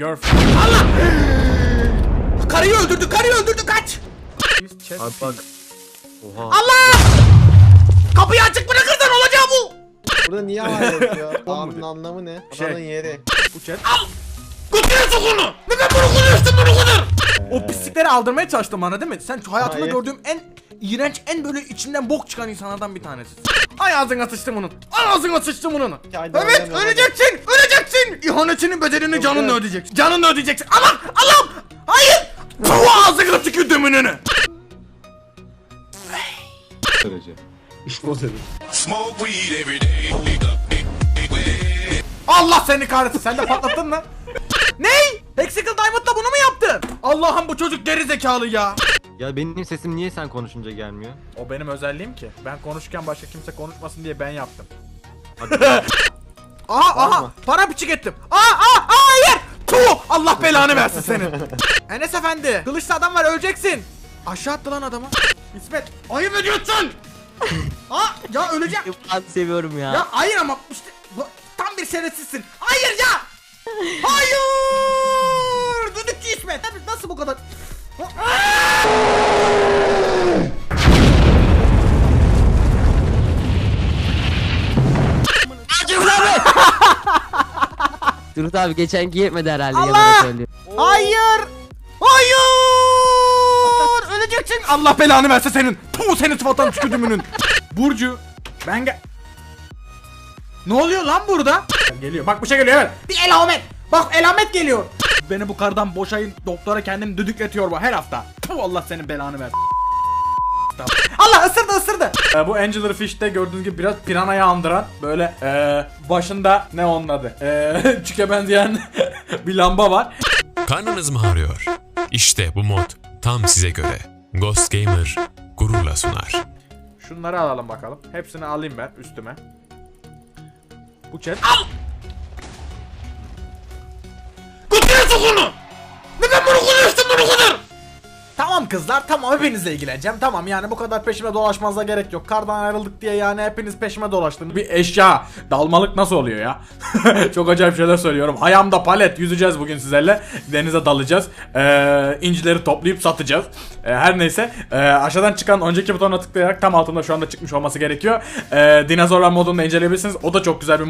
girlfriend. Allah! Karıyı öldürdü, karıyı öldürdü kaç! Abi bak. Oha. Allah! Kapıyı açık bırakırsan olacağı bu! Burada niye hala yapıyor? A'nın anlamı ne? Şey. Adanın yeri. Bu chat. Al! Götüre sok onu! Neden bunu kullanıyorsun bunu kadar? O pislikleri aldırmaya çalıştım bana değil mi? Sen hayatımda Hayır. gördüğüm en iğrenç, en böyle içinden bok çıkan insanlardan bir tanesi. Ay ağzına sıçtım bunun. Ay ağzına sıçtım. Haydi Evet öleceksin, öleceksin. İhanetinin bedelini canınla ödeyeceksin. Canınla ödeyeceksin. Aman Allah'ım. Hayır. Tuh ağzına tükürdüm önüne. derece. Smoke weed every day. Allah seni kahretsin. Sen de patlattın mı? Ney? Hexical Diamond'la bunu mu yaptın? Allah'ım bu çocuk geri zekalı ya. Ya benim sesim niye sen konuşunca gelmiyor? O benim özelliğim ki. Ben konuşurken başka kimse konuşmasın diye ben yaptım. Hadi. Aha aha mı? para piçik ettim. Aa aa aa, hayır. Tuh Allah belanı versin senin. Enes efendi kılıçlı adam var öleceksin. Aşağı attı lan adamı. İsmet ayıp ediyorsun. Aa ya öleceğim. ben seviyorum ya. Ya hayır ama işte bu, tam bir şerefsizsin. Hayır ya. Hayır. Turut abi geçenki yetmedi herhalde Allah! yalan söylüyor. Hayır. Hayır. Öleceksin. Allah belanı verse senin. Puh senin sıfattan tükürdümünün. Burcu. Ben gel... Ne oluyor lan burada? Geliyor. Bak bir şey geliyor evet. Bir elamet. Bak elamet geliyor. Beni bu kardan boşayın. Doktora kendim düdükletiyor bu her hafta. Puh Allah senin belanı versin. Allah ısırdı ısırdı. Ee, bu Angler Fish'te gördüğünüz gibi biraz piranayı andıran böyle ee, başında ne onun adı? Ee, çüke benzeyen bir lamba var. Karnınız mı ağrıyor? İşte bu mod tam size göre. Ghost Gamer gururla sunar. Şunları alalım bakalım. Hepsini alayım ben üstüme. Bu chat. Al! Götüre sok onu! Neden bunu kullanıyorsun bunu kadar? Tamam kızlar tamam hepinizle ilgileneceğim. Tamam yani bu kadar peşime dolaşmanıza gerek yok. Kardan ayrıldık diye yani hepiniz peşime dolaştınız. Bir eşya dalmalık nasıl oluyor ya? Çok acayip şeyler söylüyorum. Ayağımda palet yüzeceğiz bugün sizlerle. Denize dalacağız. Ee, incileri toplayıp satacağız. Ee, her neyse ee, aşağıdan çıkan önceki butona tıklayarak tam altında şu anda çıkmış olması gerekiyor. Ee, dinozorlar modunu da inceleyebilirsiniz. O da çok güzel bir mod.